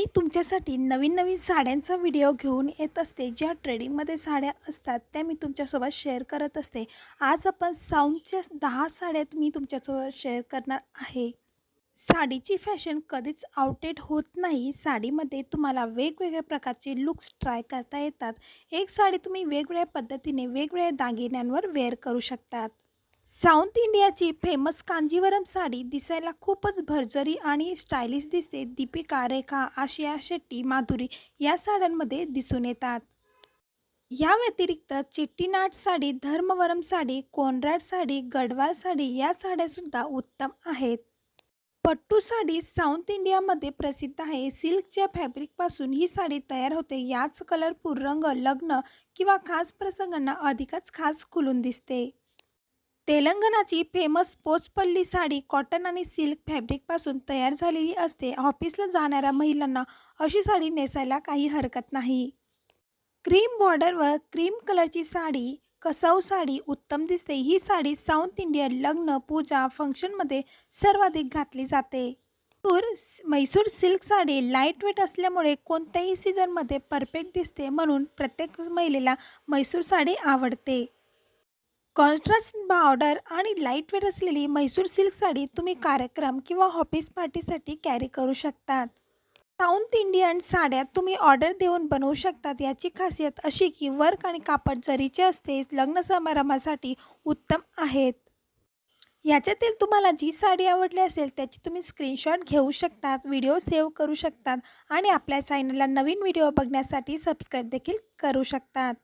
मी तुमच्यासाठी नवीन नवीन साड्यांचा व्हिडिओ घेऊन येत असते. ज्या ट्रेडिंगमध्ये साड्या असतात त्या मी तुमच्यासोबत शेअर करत असते. आज आपण साऊंडच्या दहा साड्या मी तुमच्यासोबत शेअर करणार आहे. साडीची फॅशन कधीच आउटेड होत नाही. साडीमध्ये तुम्हाला वेगवेगळ्या प्रकारचे लुक्स ट्राय करता येतात. एक साडी तुम्ही वेगवेगळ्या पद्धतीने वेगवेगळ्या दागिन्यांवर वेअर करू शकतात. साऊथ इंडियाची फेमस कांजीवरम साडी दिसायला खूपच भरजरी आणि स्टायलिश दिसते. दीपिका रेखा आशिया शेट्टी माधुरी या साड्यांमध्ये दिसून येतात. या व्यतिरिक्त चिट्टीनाट साडी धर्मवरम साडी कोनराड साडी गडवाल साडी या साड्यासुद्धा उत्तम आहेत. पट्टू साडी साऊथ इंडियामध्ये प्रसिद्ध आहे. सिल्कच्या फॅब्रिकपासून ही साडी तयार होते. याच कलरपूर रंग लग्न किंवा खास प्रसंगांना अधिकच खास खुलून दिसते. तेलंगणाची फेमस पोचपल्ली साडी कॉटन आणि सिल्क फॅब्रिकपासून तयार झालेली असते. ऑफिसला जाणाऱ्या महिलांना अशी साडी नेसायला काही हरकत नाही. क्रीम बॉर्डरवर क्रीम कलरची साडी कसव साडी उत्तम दिसते. ही साडी साऊथ इंडियन लग्न पूजा फंक्शनमध्ये सर्वाधिक घातली जाते. तूर Mysore silk sari light weight असल्यामुळे कोणत्याही सीझनमध्ये परफेक्ट दिसते म्हणून प्रत्येक महिलेला मैसूर साडी आवडते. कॉन्ट्रास्ट बॉर्डर आणि लाईटवेअर असलेली मैसूर सिल्क साडी तुम्ही कार्यक्रम किंवा ऑफिस पार्टीसाठी कॅरी करू शकतात. साऊथ इंडियन साड्या तुम्ही ऑर्डर देऊन बनवू शकतात. याची खासियत अशी की वर्क आणि कापड जरीचे असते लग्न समारंभासाठी उत्तम आहेत. याच्यातील तुम्हाला जी साडी आवडली असेल त्याची तुम्ही स्क्रीनशॉट घेऊ शकतात व्हिडिओ सेव्ह करू शकतात आणि आपल्या चॅनलला नवीन व्हिडिओ बघण्यासाठी सबस्क्राईब देखील करू शकतात.